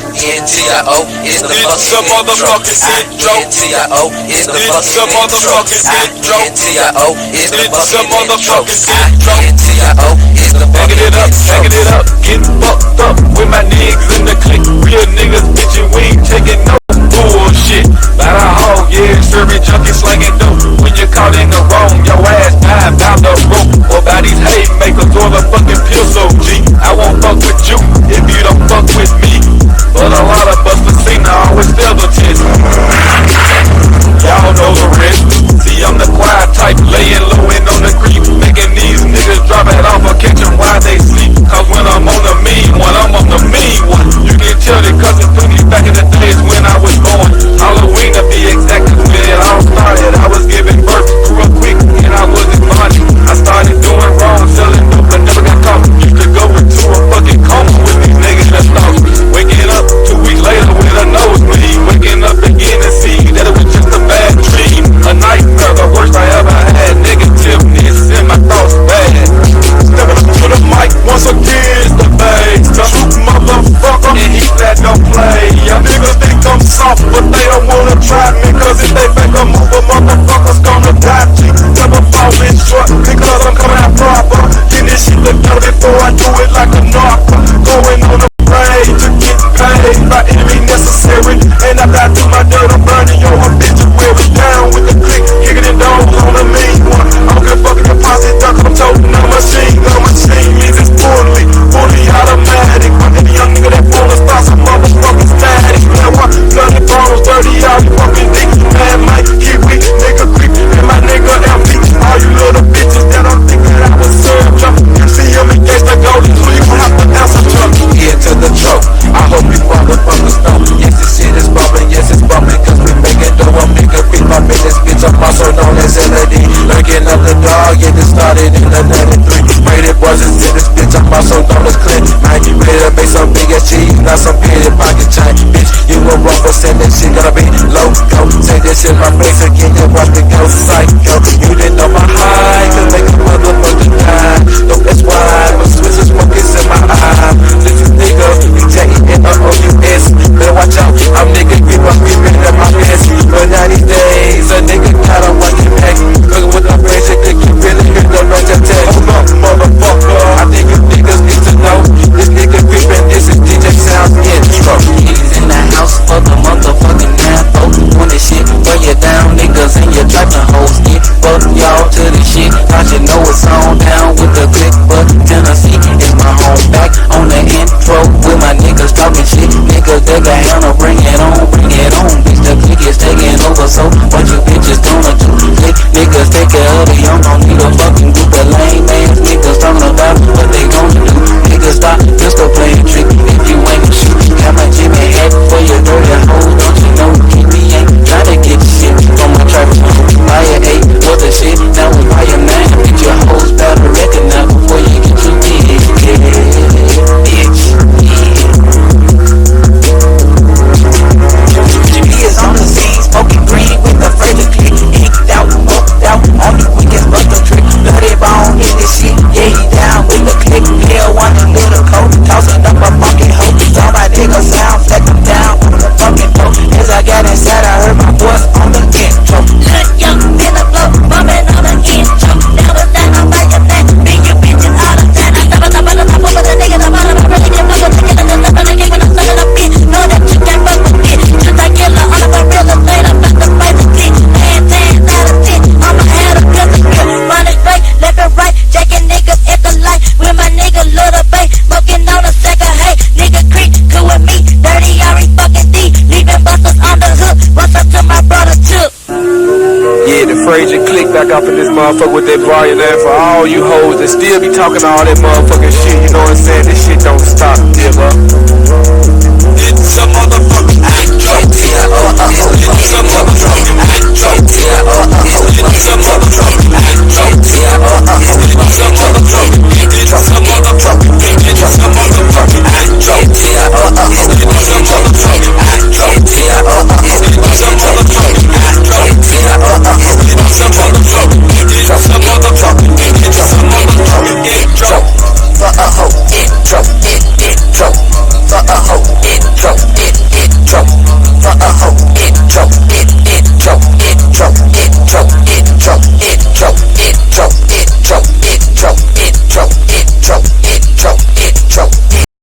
I-N-T-I-O is the motherfucking syndrome. I-N-T-I-O is the motherfucking syndrome. I-N-T-I-O is the motherfucking syndrome. I-N-T-I-O is the fucking it up, hanging it up, getting fucked up with my niggas in the clique. Real niggas, bitch, we ain't taking no bullshit. going on skin of the dog, yeah, this started in the 93 Rated wasn't in this bitch, I'm also known as Clint I ready to make some big ass cheese, not some pitted pocket chain. Bitch, you a rumble, send that shit, gotta be loco Take this shit, my face again, you watch me go psycho. You didn't know my high, could make a motherfucker die Don't I fuck with that Brian and for all you hoes that still be talking all that motherfucking shit. You know what I'm saying? This shit don't stop, nigga. It's a motherfucking act. It's a motherfucking